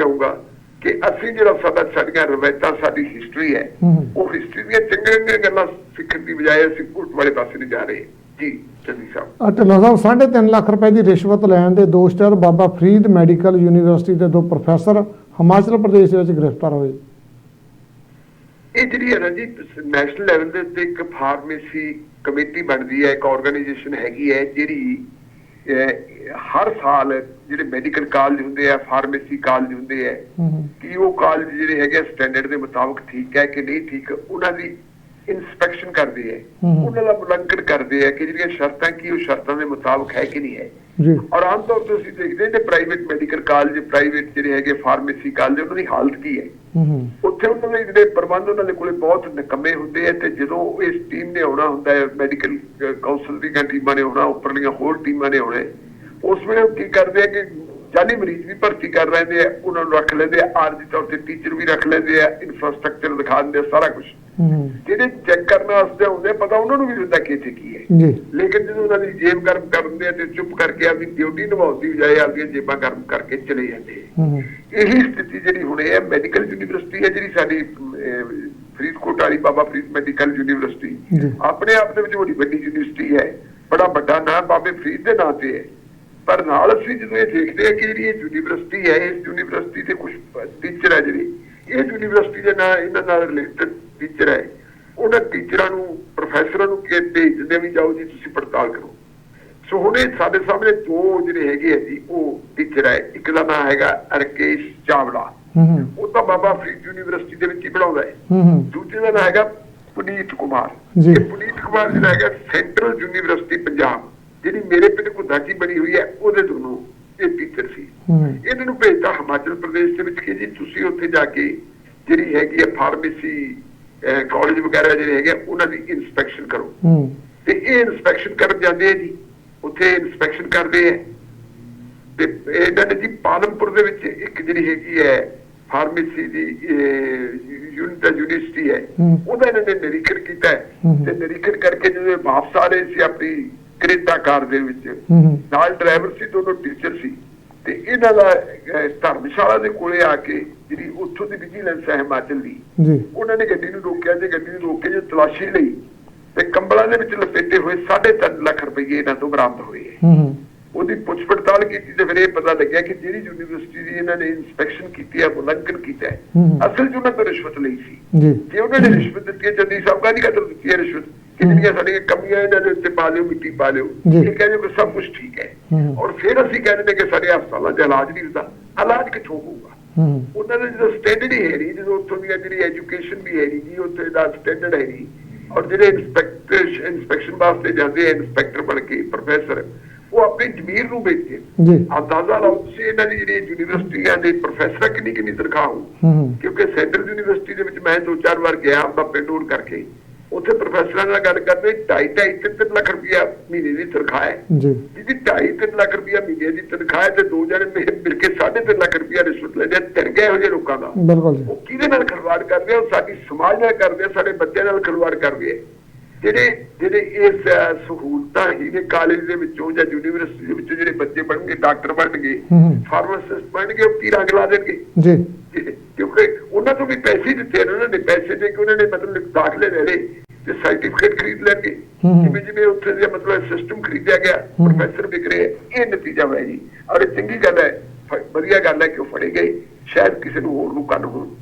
ਆਊਗਾ ਕਿ ਅਸੀਂ ਜਿਹੜਾ ਸਾਡਾ ਸਾਡੀਆਂ ਰਵਾਇਤਾਂ ਸਾਡੀ ਹਿਸਟਰੀ ਹੈ। ਉਹ ਹਿਸਟਰੀ ਦੀਆਂ ਚੰਗੀਆਂ ਗੱਲਾਂ ਸਿੱਖਣ ਦੀ ਬਜਾਏ ਅਸੀਂ ਉਲਟ ਵਾਲੇ ਪਾਸੇ ਨੂੰ ਜਾ ਰਹੇ। ਜੀ ਚੰਦੀ ਸਾਹਿਬ। ਅਹ ਢਿੱਲੋਂ ਸਾਹਿਬ 3.5 ਲੱਖ ਰੁਪਏ ਦੀ ਰਿਸ਼ਵਤ ਲੈਣ ਦੇ ਦੋਸ਼ ਤਹਿਤ ਬਾਬਾ ਫਰੀਦ ਮੈਡੀਕਲ ਯੂਨੀਵਰਸਿਟੀ ਦੇ ਦੋ ਪ੍ਰੋਫੈਸਰ ਹਿਮਾਚਲ ਪ੍ਰਦੇਸ਼ ਵਿੱਚ ਗ੍ਰਿਫਤਾਰ ਹੋਏ। ਇਹ ਜਿਹੜੀ ਹੈ ਨਾ ਜੀ ਨੈਸ਼ਨਲ ਲੈਵਲ ਦੇ ਉੱਤੇ ਇੱਕ ਫਾਰਮੇਸੀ ਕਮੇਟੀ ਬਣਦੀ ਹੈ ਇੱਕ ਆਰਗੇਨਾਈਜੇਸ਼ਨ ਹੈਗੀ ਹੈ ਜਿਹੜੀ ਹਰ ਸਾਲ ਜਿਹੜੇ ਮੈਡੀਕਲ ਕਾਲਜ ਹੁੰਦੇ ਆ ਫਾਰਮੇਸੀ ਕਾਲਜ ਹੁੰਦੇ ਆ ਕਿ ਉਹ ਕਾਲਜ ਜਿਹੜੇ ਹੈਗੇ ਸਟੈਂਡਰਡ ਦੇ ਮੁਤਾਬਕ ਠੀਕ ਹੈ ਕਿ ਨਹੀਂ ਠੀਕ ਉਹਨਾਂ ਦੀ ਇਨਸਪੈਕਸ਼ਨ ਕਰਦੇ ਹੈ ਹਮ। ਉਹਨਾਂ ਦਾ ਮੁਲਾਂਕਣ ਕਰਦੇ ਹੈ ਕਿ ਜਿਹੜੀਆਂ ਸ਼ਰਤਾਂ ਕੀ ਉਹ ਸ਼ਰਤਾਂ ਦੇ ਮੁਤਾਬਕ ਹੈ ਕਿ ਨਹੀਂ ਹੈ। ਜੀ। ਔਰ ਆਮ ਤੌਰ ਤੇ ਅਸੀਂ ਦੇਖਦੇ ਹਾਂ ਕਿ ਪ੍ਰਾਈਵੇਟ ਮੈਡੀਕਲ ਕਾਲਜ ਪ੍ਰਾਈਵੇਟ ਜਿਹੜੇ ਹੈਗੇ ਫਾਰਮੇਸੀ ਕਾਲਜ ਉਹਨਾਂ ਦੀ ਹਾਲਤ ਕੀ ਹੈ। ਹੂੰ ਹੂੰ ਉੱਥੇ ਉਹਨਾਂ ਦੇ ਜਿਹੜੇ ਪ੍ਰਬੰਧ ਉਹਨਾਂ ਦੇ ਕੋਲੇ ਬਹੁਤ ਨਿਕੰਮੇ ਹੁੰਦੇ ਆ ਤੇ ਜਦੋਂ ਇਸ ਟੀਮ ਨੇ ਆਉਣਾ ਹੁੰਦਾ ਹੈ ਮੈਡੀਕਲ ਕਾਉਂਸਲ ਦੀਆਂ ਟੀਮਾਂ ਨੇ ਆਉਣਾ, ਉੱਪਰਲੀਆਂ ਹੋਰ ਟੀਮਾਂ ਨੇ ਆਉਣਾ ਉਸ ਵੇਲੇ ਉਹ ਕੀ ਕਰਦੇ ਆ ਕਿ ਜਾਲੀ ਮਰੀਜ਼ ਵੀ ਭਰਤੀ ਕਰ ਲੈਂਦੇ ਆ, ਉਹਨਾਂ ਨੂੰ ਰੱਖ ਲੈਂਦੇ ਆ, ਆਰਜੀ ਤੌਰ ਤੇ ਟੀਚਰ ਵੀ ਰੱਖ ਲੈਂਦੇ ਆ ਇਨਫਰਾਸਟ੍ਰਕਚਰ ਦਿਖਾ ਦਿੰਦੇ ਆ, ਸਾਰਾ ਕੁਝ ਜਿਹੜੇ ਚੈੱਕ ਕਰਨ ਵਾਸਤੇ ਆ, ਪਤਾ ਉਹਨਾਂ ਨੂੰ ਵੀ ਹੁੰਦਾ ਕਿ ਇੱਥੇ ਕੀ ਹੈ। ਜੀ। ਲੇਕਿਨ ਜਦੋਂ ਉਹਨਾਂ ਦੀ ਜੇਬ ਗਰਮ ਕਰਦੇ ਆ ਤੇ ਚੁੱਪ ਕਰਕੇ ਆਪਦੀ ਡਿਊਟੀ ਨਿਭਾਉਣ ਦੀ ਬਜਾਏ ਆਪਦੀਆਂ ਜੇਬਾਂ ਗਰਮ ਕਰਕੇ ਚਲੇ ਜਾਂਦੇ ਇਹੀ ਸਥਿਤੀ ਜਿਹੜੀ ਹੁਣ ਹੈ ਮੈਡੀਕਲ ਯੂਨੀਵਰਸਿਟੀ ਹੈ ਜਿਹੜੀ ਸਾਡੀ ਫਰੀਦਕੋਟ ਵਾਲੀ ਬਾਬਾ ਫਰੀਦ ਮੈਡੀਕਲ ਯੂਨੀਵਰਸਿਟੀ। ਆਪਣੇ ਆਪ ਦੇ ਵਿੱਚ ਬੜੀ ਵੱਡੀ ਯੂਨੀਵਰਸਿਟੀ ਹੈ। ਬੜਾ ਵੱਡਾ ਨਾਮ ਬਾਬੇ ਫਰੀਦ ਦੇ ਨਾਂ ਤੇ ਹੈ। ਪਰ ਨਾਲ ਅਸੀਂ ਜਦੋਂ ਇਹ ਦੇਖਦੇ ਹਾਂ ਕਿ ਜਿਹੜੀ ਇਹ ਯੂਨੀਵਰਸਿਟੀ ਹੈ ਇਸ ਯੂਨੀਵਰਸਿਟੀ ਤੇ ਕੁਝ ਟੀਚਰ ਹੈ ਜਿਹੜੀ ਇਹ ਯੂਨੀਵਰਸਿਟੀ ਦੇ ਨਾਲ ਇਹਨਾਂ ਨਾਲ ਰਿਲੇਟਡ ਟੀਚਰ ਹੈ। ਉਹਨਾਂ ਟੀਚਰਾਂ ਨੂੰ ਪ੍ਰੋਫੈਸਰਾਂ ਨੂੰ ਕਿ ਭੇਜ ਦਿੰਦੇ ਵੀ ਜਾਓ ਜੀ ਤੁਸੀਂ ਪੜਤਾਲ ਕਰੋ। ਸੋ ਹੁਣ ਇਹ ਸਾਡੇ ਸਾਹਮਣੇ ਦੋ ਜਿਹੜੇ ਹੈਗੇ ਆ ਜੀ ਉਹ ਟੀਚਰ ਹੈ। ਇੱਕ ਦਾ ਨਾਮ ਹੈਗਾ ਰਕੇਸ਼ ਚਾਵਲਾ। ਉਹ ਤਾਂ ਬਾਬਾ ਫਰੀਦ ਯੂਨੀਵਰਸਿਟੀ ਦੇ ਵਿੱਚ ਹੀ ਪੜਾਉਂਦਾ ਹੈ। ਦੂਜੇ ਦਾ ਨਾਮ ਹੈਗਾ ਪੁਨੀਤ ਕੁਮਾਰ। ਜੀ। ਇਹ ਪੁਨੀਤ ਕੁਮਾਰ ਜਿਹੜਾ ਹੈਗਾ ਸੈਂਟਰਲ ਯੂਨੀਵਰਸਿਟੀ ਪੰਜਾਬ। ਜਿਹੜੀ ਮੇਰੇ ਪਿੰਡ ਘੁੱਦਾ ਚ ਹੀ ਬਣੀ ਹੋਈ ਹੈ ਉਹਦੇ ਦੋਨੋਂ ਇਹ ਟੀਚਰ ਸੀ। ਇਹਨਾਂ ਨੂੰ ਭੇਜਤਾ ਹਿਮਾਚਲ ਪ੍ਰਦੇਸ਼ ਦੇ ਵਿੱਚ ਕਿ ਜੀ ਤੁਸੀਂ ਉੱਥੇ ਜਾ ਕੇ ਜਿਹੜੀ ਹੈਗੀ ਹੈ ਫਾਰਮੇਸੀ ਕਾਲਜ ਵਗੈਰਾ ਜਿਹੜੇ ਹੈਗੇ ਉਹਨਾਂ ਦੀ ਇਨਸਪੈਕਸ਼ਨ ਕਰੋ। ਹੂੰ। ਤੇ ਇਹ ਇਨਸਪੈਕਸ਼ਨ ਕਰਨ ਜਾਂਦੇ ਆ ਜੀ। ਉੱਥੇ ਇਨਸਪੈਕਸ਼ਨ ਕਰਦੇ ਆ। ਤੇ ਇਹਨਾਂ ਨੇ ਜੀ ਪਾਲਮਪੁਰ ਦੇ ਵਿੱਚ ਇੱਕ ਜਿਹੜੀ ਹੈਗੀ ਹੈ ਫਾਰਮੇਸੀ ਦੀ ਯੂਨਿਟ ਯੂਨੀਵਰਸਿਟੀ ਹੈ। ਉਹਦਾ ਇਹਨਾਂ ਨੇ ਨਿਰੀਖਣ ਕੀਤਾ। ਤੇ ਨਿਰੀਖਣ ਕਰਕੇ ਜਦੋਂ ਵਾਪਸ ਆ ਰਹੇ ਸੀ ਆਪਣੀ ਕਰੇਟਾ ਕਾਰ ਦੇ ਵਿੱਚ ਨਾਲ ਡਰਾਈਵਰ ਸੀ ਦੋਨੋਂ ਟੀਚਰ ਸੀ। ਤੇ ਇਹਨਾਂ ਦਾ ਧਰਮਸ਼ਾਲਾ ਦੇ ਕੋਲੇ ਆ ਕੇ ਜਿਹੜੀ ਉੱਥੋਂ ਦੀ ਵਿਜੀਲੈਂਸ ਹੈ ਹਿਮਾਚਲ ਦੀ ਉਹਨਾਂ ਨੇ ਗੱਡੀ ਨੂੰ ਰੋਕਿਆ ਤੇ ਗੱਡੀ ਨੂੰ ਰੋਕ ਕੇ ਜੇ ਤਲਾਸ਼ੀ ਲਈ ਤੇ ਕੰਬਲਾਂ ਦੇ ਵਿੱਚ ਲਪੇਟੇ ਹੋਏ 3.5 ਲੱਖ ਰੁਪਏ ਇਹਨਾਂ ਤੋਂ ਬਰਾਮਦ ਹੋਏ ਹੈ। ਹੂੰ ਉਹਦੀ ਪੁੱਛ ਪੜਤਾਲ ਕੀਤੀ ਤੇ ਫਿਰ ਇਹ ਪਤਾ ਲੱਗਿਆ ਕਿ ਜਿਹੜੀ ਯੂਨੀਵਰਸਿਟੀ ਦੀ ਇਹਨਾਂ ਨੇ ਇਨਸਪੈਕਸ਼ਨ ਕੀਤੀ ਹੈ ਮੁਲਾਂਕਣ ਕੀਤਾ ਹੈ। ਅਸਲ 'ਚ ਉਹਨਾਂ ਤੋਂ ਰਿਸ਼ਵਤ ਲਈ ਸੀ। ਜੀ। ਉਹਨਾਂ ਨੇ ਰਿਸ਼ਵਤ ਦਿੱਤੀ ਹੈ ਚੰਦੀ ਸਾਹਿਬ ਕਾਹਦੀ ਕਦਰ ਦਿੱਤੀ ਹੈ ਰਿਸ਼ਵਤ? ਜਿਹੜੀਆਂ ਸਾਡੀਆਂ ਕਮੀਆਂ ਇਹਨਾਂ ਦੇ ਉੱਤੇ ਪਾ ਲਿਓ ਮਿੱਟੀ ਪਾ ਲਿਓ। ਇਹ ਕਹਿੰਦੇ ਕਿ ਸਭ ਕੁਝ ਠੀਕ ਹੈ। ਔਰ ਫਿਰ ਅਸੀਂ ਕਹਿੰਦੇ ਨੇ ਕਿ ਸਾਡੇ ਹਸਪਤਾਲਾਂ 'ਚ ਇਲਾਜ ਨਹੀਂ ਹੁੰਦਾ ਇਲਾਜ ਕਿੱਥੋਂ ਹੋਊਗਾ ਉਹਨਾਂ ਦਾ ਜਦੋਂ ਸਟੈਂਡਰਡ ਹੀ ਹੈ ਨਹੀਂ ਜਦੋਂ ਉੱਥੋਂ ਦੀ ਜਿਹੜੀ ਐਜੂਕੇਸ਼ਨ ਵੀ ਹੈ ਨਹੀਂ ਜੀ ਉੱਥੇ ਦਾ ਸਟੈਂਡਰਡ ਹੈ ਨਹੀਂ ਔਰ ਜਿਹੜੇ ਇਨਸਪੈਕਟਰ ਇਨਸਪੈਕਸ਼ਨ ਵਾਸਤੇ ਜਾਂਦੇ ਆ ਇਨਸਪੈਕਟਰ ਬਣ ਕੇ ਪ੍ਰੋਫੈਸਰ ਉਹ ਆਪਣੀ ਜ਼ਮੀਰ ਨੂੰ ਵੇਚਦੇ ਜੀ ਅੰਦਾਜ਼ਾ ਲਾਓ ਤੁਸੀਂ ਇਹਨਾਂ ਦੀ ਜਿਹੜੀ ਯੂਨੀਵਰਸਿਟੀਆਂ ਦੇ ਪ੍ਰੋਫੈਸਰ ਕਿੰਨੀ ਕਿੰਨੀ ਤਨਖਾਹ ਹੂੰ ਕਿਉਂਕਿ ਸੈਂਟਰਲ ਯੂਨੀਵਰਸਿਟੀ ਦੇ ਵਿੱਚ ਮੈਂ ਦੋ ਚਾਰ ਵਾਰ ਗਿਆ ਆਪਦਾ ਪਿੰਡ ਹੋਰ ਕਰਕੇ ਉੱਥੇ ਪ੍ਰੋਫੈਸਰਾਂ ਨਾਲ ਗੱਲ ਕਰਦੇ ਢਾਈ ਢਾਈ ਤਿੰਨ ਤਿੰਨ ਲੱਖ ਰੁਪਇਆ ਮਹੀਨੇ ਦੀ ਤਨਖਾਹ ਹੈ। ਜੀ। ਜਿਹਦੀ ਢਾਈ ਤਿੰਨ ਲੱਖ ਰੁਪਇਆ ਮਹੀਨੇ ਦੀ ਤਨਖਾਹ ਹੈ ਤੇ ਦੋ ਜਣੇ ਮਿਲ ਮਿਲ ਕੇ ਸਾਢੇ ਤਿੰਨ ਲੱਖ ਰੁਪਇਆ ਰਿਸ਼ਵਤ ਲੈਂਦੇ ਤਿਰ ਗਏ ਇਹੋ ਜਿਹੇ ਲੋਕਾਂ ਦਾ। ਬਿਲਕੁਲ ਜੀ। ਉਹ ਕਿਹਦੇ ਨਾਲ ਖਿਲਵਾੜ ਕਰਦੇ ਆ? ਸਾਡੀ ਸਮਾਜ ਨਾਲ ਕਰਦੇ ਆ ਸਾਡੇ ਬੱਚਿਆਂ ਨਾਲ ਖਿਲਵਾੜ ਕਰਦੇ ਆ। ਜਿਹੜੇ ਜਿਹੜੇ ਇਸ ਸਹੂਲਤਾਂ ਹੀ ਨੇ ਕਾਲਜ ਦੇ ਵਿੱਚੋਂ ਜਾਂ ਯੂਨੀਵਰਸਿਟੀ ਦੇ ਵਿੱਚੋਂ ਜਿਹੜੇ ਬੱਚੇ ਬਣਨਗੇ ਡਾਕਟਰ ਬਣਨਗੇ ਹੂੰ ਹੂੰ। ਫਾਰਮਾਸਿਸਟ ਬਣਨਗੇ ਉਹ ਕੀ ਰੰਗ ਲਾ ਦੇਣਗੇ? ਜੀ। ਕਿਉਂਕਿ ਉਹਨਾਂ ਤੋਂ ਵੀ ਪੈਸੇ ਹੀ ਦਿੱਤੇ ਨੇ ਉਹਨਾਂ ਨੇ ਪੈਸੇ ਦੇ ਕੇ ਉਹਨਾਂ ਨੇ ਮਤਲਬ ਦਾਖਲੇ ਲੈ ਲਏ। ਤੇ ਸਰਟੀਫਿਕੇਟ ਖਰੀਦ ਹੂੰ ਹੂੰ। ਜਿਵੇਂ ਜਿਵੇਂ ਉੱਥੇ ਦੇ ਮਤਲਬ ਸਿਸਟਮ ਖਰੀਦਿਆ ਗਿਆ। ਪ੍ਰੋਫੈਸਰ ਵਿਕ ਰਹੇ ਆ। ਇਹ ਨਤੀਜਾ ਹੋਇਆ ਜੀ ਔਰ ਇਹ ਚੰਗੀ ਗੱਲ ਹੈ ਵਧੀਆ ਗੱਲ ਹੈ ਕਿ ਉਹ ਫੜੇ ਗਏ ਸ਼ਾਇਦ ਕਿਸੇ ਨੂੰ ਹੋਰ ਨੂੰ ਕੰਨ ਹੋਣ